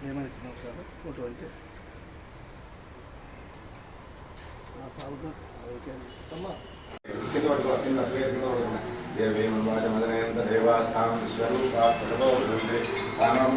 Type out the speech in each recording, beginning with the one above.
ఉన్నటువంటి ఆ పాల్గొ కింద పడుకో కింద పేరు కింద పడుకున్నా దేవేం వాచమదనయంత దేవాస్థానం విశ్వరూపా ప్రభో వృందే రామం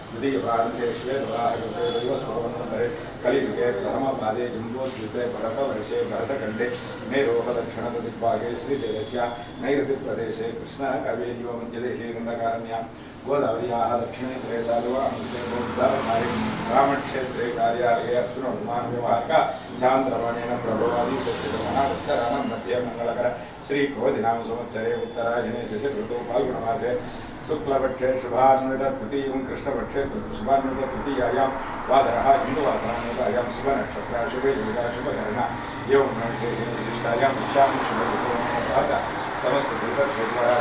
ृदीभान्तेष्वे दुराहकृते दैवस्वरवन्धरे कलियुगे प्रथमपादे जुम्बोद्युते भरतवर्षे भरतखण्डे नैरोपदक्षिणदिग्भागे श्रीशैलस्य नैऋतिप्रदेशे कृष्णकवेयो मध्यदेशे नन्दकारण्यां गोदावर्याः दक्षिणे त्रेसादुवा अंशे बौद्धारे रामक्षेत्रे कार्यालये अस्मिन् हनुमान् व्यवहारः पञ्चान्तरवणेन प्रभवादिषष्टिगमनात्सराणां मध्ये श्री श्रीकोदिनां संवत्सरे उत्तरायणे शिशिरऋतौ फाल्गुणमासे शुक्लपक्षे शुभान्विततृतीयं कृष्णपक्षे शुभान्विततृतीयायां वासरः हिन्दुवासरान्वितायां शुभनक्षत्रा शुभयुगा शुभकरणा। एवं विशेषेण विशिष्टायां विशां शुभयुगोतः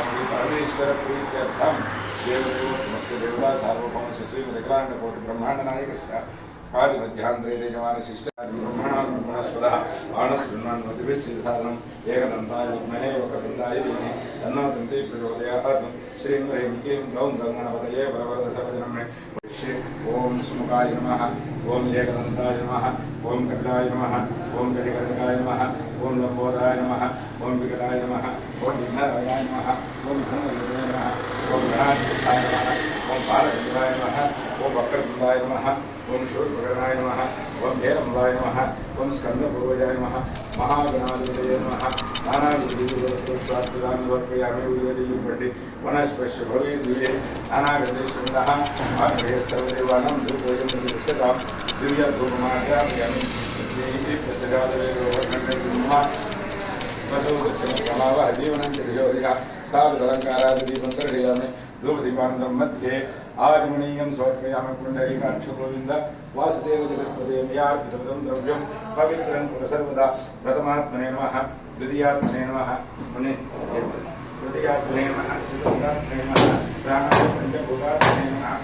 श्रीपरमेश्वरप्रीत्यर्थं देवदेवो, नमस्ते देवता सार्वभौमस्य श्रीमदकलाण्डकोटिब्रह्माण्डनायकस्य పాదిమధ్యాంధ్రే యజమాన శిష్టాది బ్రహ్మణాం బ్రహ్మణస్పద ఆనశృణ్వన్ మధుభిశ్రీధారణం ఏకదంతాయ విద్మహే ఒక దంతాయ విద్మహే తన్నో దంతే ప్రచోదయాత్. శ్రీం హ్రీం క్లీం గ్లౌం గంగణపతయే వరవరద సవజనమే శ్రీ ఓం సుముఖాయ నమ. ఓం ఏకదంతాయ నమ. ఓం కపిలాయ నమ. ఓం కటికటకాయ నమ. ఓం లంబోదరాయ నమ. ఓం వికటాయ నమ. ఓం విఘ్నరాయ నమ. ఓం ఘనరాయ నమ. ఓం ఘనాయ నమ. ओम बालकृष्णाय नमः, ओम वक्रतुण्डाय नमः, ओम शूर्पगणाय नमः, ओम भैरम्बाय नमः, ओम स्कंदपूर्वजाय नमः, महागणाधिपतये नमः नानाविधीयवस्तुष्वात्तदानवर्पयामि वनस्पश्य भवे सर्वदेवानां जीवनं च दर्शयामि धूपदीपानन्दं मध्ये आगमनीयं समर्पयामि पुण्डरीकाक्षगोविन्द वासुदेव जगत्पदे मयार्पितमिदं द्रव्यं, पवित्रं सर्वदा प्रथमात्मने नमः द्वितीयात्मने नमः, मुनि तृतीयात्मने नमः, चतुर्थात्मने नमः प्राणापञ्चभूतात्मने नमः।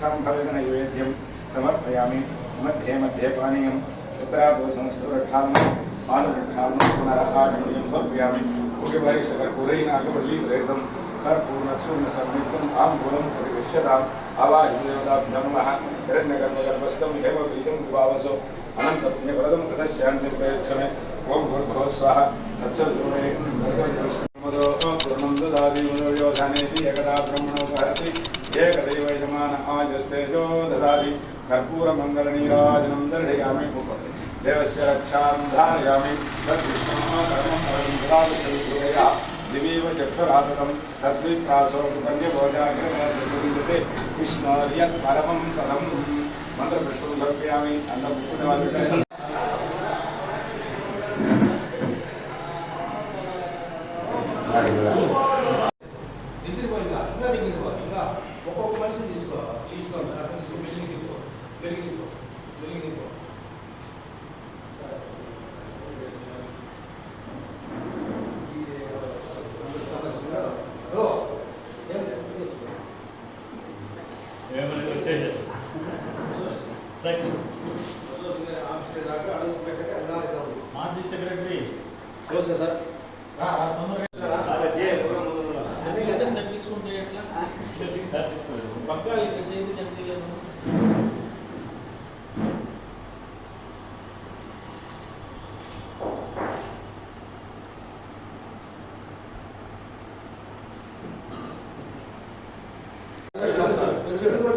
सम्भवितनैवेद्यं समर्पयामि। मध्ये मध्ये पानीयं तत्रापो संस्तुरक्षालनं पादप्रक्षालनं पुनरागमनीयं समर्पयामि। भाई सगळ्या कोरही नाग बदली एकदम कर्पूर्ण चूर्ण समितम आम गुणम प्रतिष्ठताम आवाहिदेवदाभ्यमः हिरण्यकर्मगर्भस्थं हेमबीजं विभावसो अनन्तपुण्यवरदं कृतस्यान्तिं प्रयच्छमे ॐ गुरुभव स्वाहा तत्सद्गुणे पूर्णं ददाति एकदा ब्रह्मणो वहति, एकदैव यजमान कर्पूरमङ्गलनीराजनं दर्शयामि देवस्य रक्षां धारयामि, तद्विष्णुः कर्मं परं ददाति దివేవ దివేవ చక్షురాతకం తద్వి ప్రాసోపన్యభోజాగ్రమసిద్ధే విష్ణోర్య పరమం పదం మంత్రపుష్పం సమర్పయామి అన్న మాజీ సెక్రటరీ. సార్. నడిపించుకుంటే ఎట్లా? పక్క ఇక్కడ చేతి కనిపించలేదు బ్రదర్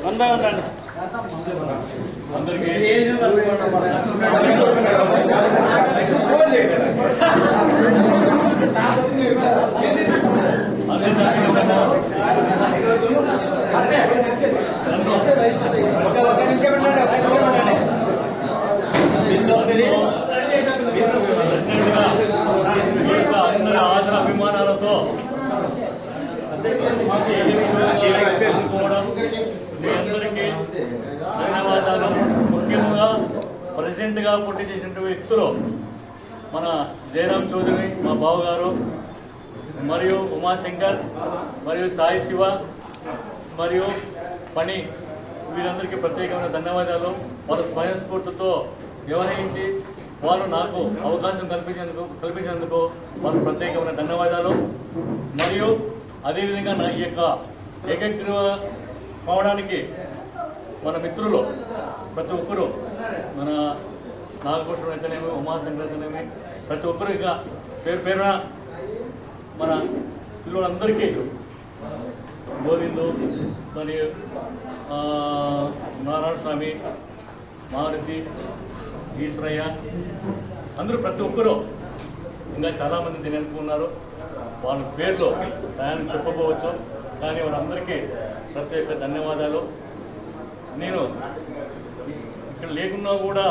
వన్ బై వన్ రండి అందరి ఆదర అభిమానాలతో ఎన్నుకోవడం మీ అందరికీ ధన్యవాదాలు ముఖ్యంగా ప్రెసిడెంట్గా పోటీ చేసినటువంటి వ్యక్తులు మన జయరామ్ చౌదరి మా బావగారు మరియు ఉమాశంకర్ మరియు సాయి శివ మరియు పని వీరందరికీ ప్రత్యేకమైన ధన్యవాదాలు. వారు స్వయంస్ఫూర్తితో వ్యవహరించి వారు నాకు అవకాశం కల్పించేందుకు కల్పించేందుకు వారు ప్రత్యేకమైన ధన్యవాదాలు. మరియు అదేవిధంగా నా ఈ యొక్క ఏకగ్రీవ కావడానికి మన మిత్రులు ప్రతి ఒక్కరూ మన నాగభూషణం అయితేనేమి ఉమాశంకర్ అయితేనేమి ప్రతి ఒక్కరు ఇక పేరు పేరున మన పిల్లలందరికీ గోవిందు మరియు నారాయణ స్వామి మారుతి ఈశ్వరయ్య అందరూ ప్రతి ఒక్కరూ ఇంకా చాలామంది దీని ఉన్నారు వాళ్ళ పేర్లు సాయం చెప్పబోవచ్చు. కానీ వారందరికీ ప్రత్యేక ధన్యవాదాలు. నేను ఇక్కడ లేకున్నా కూడా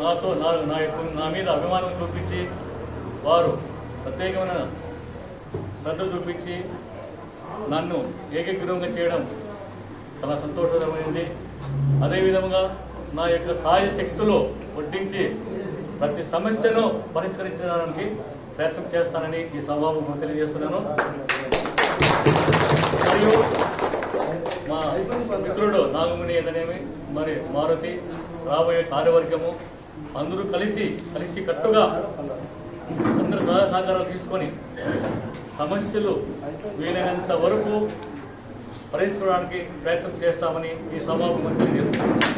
నాతో నా నా యొక్క నా మీద అభిమానం చూపించి వారు ప్రత్యేకమైన శ్రద్ధ చూపించి నన్ను ఏకగ్రీవంగా చేయడం చాలా సంతోషకరమైంది. అదేవిధంగా నా యొక్క సాయ శక్తులు వడ్డించి ప్రతి సమస్యను పరిష్కరించడానికి ప్రయత్నం చేస్తానని ఈ సభాముఖం తెలియజేస్తున్నాను. మరియు మా మిత్రుడు నాగముని ఏదనేమి మరి మారుతి రాబోయే కార్యవర్గము అందరూ కలిసి కలిసి కట్టుగా అందరూ సహాయ సహకారాలు తీసుకొని సమస్యలు వీలైనంత వరకు పరిష్కరించడానికి ప్రయత్నం చేస్తామని ఈ సభాముఖం తెలియజేస్తున్నాను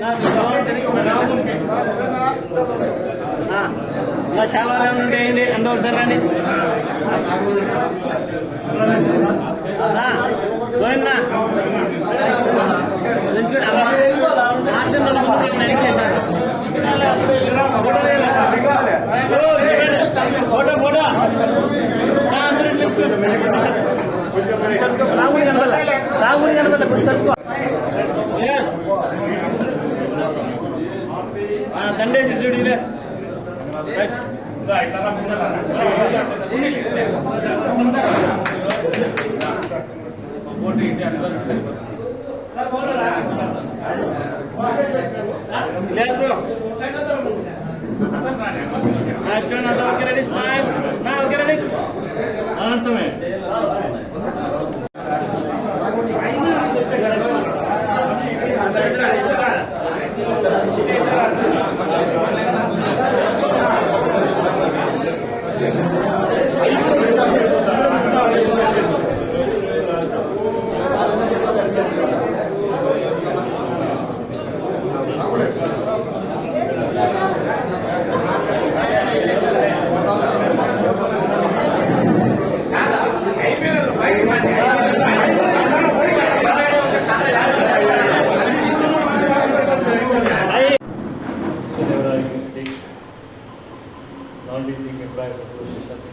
నా శాలలో ఉండేయండి అందరూ సరే రండి. నా, అమ్మా రెండు ముందు photo photo photo. Employees association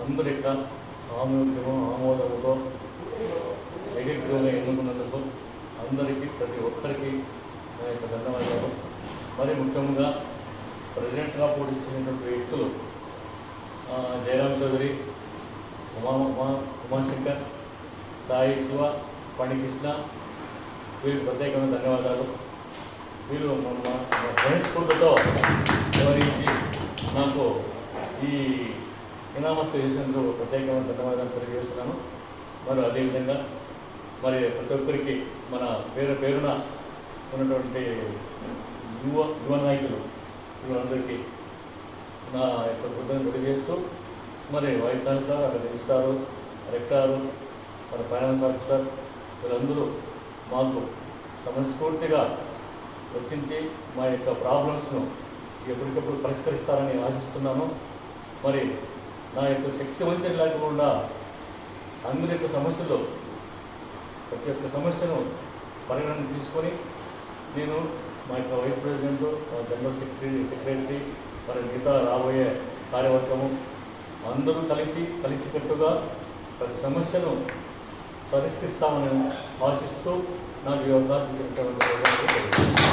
అందరి యొక్క ఆమోదము ఆమోదముతో నెగిటివ్గా ఎన్నుకున్నందుకు అందరికీ ప్రతి ఒక్కరికి నా యొక్క ధన్యవాదాలు. మరి ముఖ్యంగా ప్రెసిడెంట్గా పోటీ చేసినటువంటి వ్యక్తులు జయరామ్ చౌదరి ఉమా ఉమా ఉమాశంకర్ సాయి శివ పణికృష్ణ వీరికి ప్రత్యేకమైన ధన్యవాదాలు. వీరు మన మన ఫ్రెండ్స్ వివరించి నాకు ఈ ఇనామస్క చేసినందుకు ప్రత్యేకమైన ధన్యవాదాలు తెలియజేస్తున్నాను. మరి అదేవిధంగా మరి ప్రతి ఒక్కరికి మన పేరు పేరున ఉన్నటువంటి యువ యువ నాయకులు వీళ్ళందరికీ నా యొక్క కృతజ్ఞతలు తెలియజేస్తూ మరి వైస్ ఛాన్సలర్ అక్కడ రిజిస్టారు రెక్టారు మరి ఫైనాన్స్ ఆఫీసర్ వీళ్ళందరూ మాకు సమస్ఫూర్తిగా వచ్చించి మా యొక్క ప్రాబ్లమ్స్ను ఎప్పటికప్పుడు పరిష్కరిస్తారని ఆశిస్తున్నాను. మరి నా యొక్క శక్తి వంచన లేకుండా అందరి యొక్క సమస్యలు ప్రతి ఒక్క సమస్యను పరిగణన తీసుకొని నేను మా యొక్క వైస్ ప్రెసిడెంట్ మా జనరల్ సెక్రటరీ సెక్రటరీ మరి మిగతా రాబోయే కార్యవర్గము అందరూ కలిసి కలిసికట్టుగా ప్రతి సమస్యను పరిష్కరిస్తామని ఆశిస్తూ నాకు ఈ అవకాశం చెప్తాను